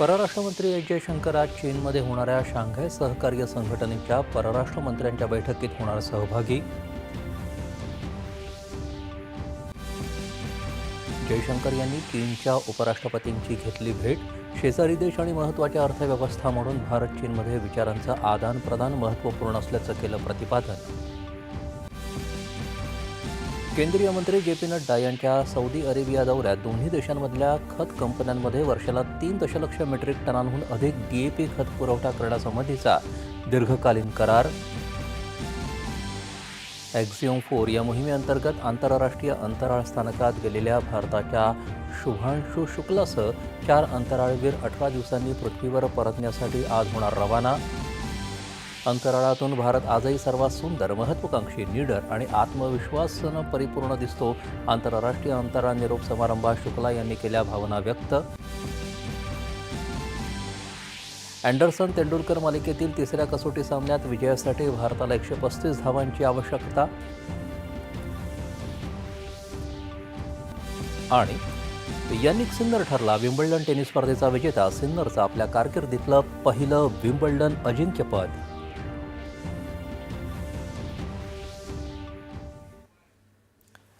परराष्ट्रमंत्री एस जयशंकर आज चीनमध्ये होणाऱ्या शांघाय सहकार्य संघटनेच्या परराष्ट्र मंत्र्यांच्या बैठकीत होणार सहभागी. जयशंकर यांनी चीनच्या उपराष्ट्रपतींची घेतली भेट शेजारी देश आणि महत्त्वाच्या अर्थव्यवस्था म्हणून भारत चीनमध्ये विचारांचं आदान प्रदान महत्त्वपूर्ण असल्याचं केलं प्रतिपादन. केंद्रीय मंत्री जे पी नड्डा यांच्या सौदी अरेबिया दौऱ्यात दोन्ही देशांमधल्या खत कंपन्यांमध्ये वर्षाला तीन दशलक्ष मेट्रिक टनांहून अधिक डीएपी खत पुरवठा करण्यासंबंधीचा दीर्घकालीन करार. ॲक्झिओम फोर या मोहिमेअंतर्गत आंतरराष्ट्रीय अंतराळ स्थानकात गेलेल्या भारताच्या शुभांशू शुक्लासह चार अंतराळवीर अठरा दिवसांनी पृथ्वीवर परतण्यासाठी आज होणार रवाना. अंतराळातून भारत आजही सर्वात सुंदर महत्वाकांक्षी निडर आणि आत्मविश्वासानं परिपूर्ण दिसतो. आंतरराष्ट्रीय अंतराळ निरोप समारंभात शुक्ला यांनी केल्या भावना व्यक्त. अँडरसन तेंडुलकर मालिकेतील तिसऱ्या कसोटी सामन्यात विजयासाठी भारताला एकशे पस्तीस धावांची आवश्यकता. आणि यानिक सिन्नर ठरला. विम्बल्डन टेनिस स्पर्धेचा विजेता सिन्नरचं आपल्या कारकिर्दीतलं पहिलं विम्बल्डन अजिंक्यपद.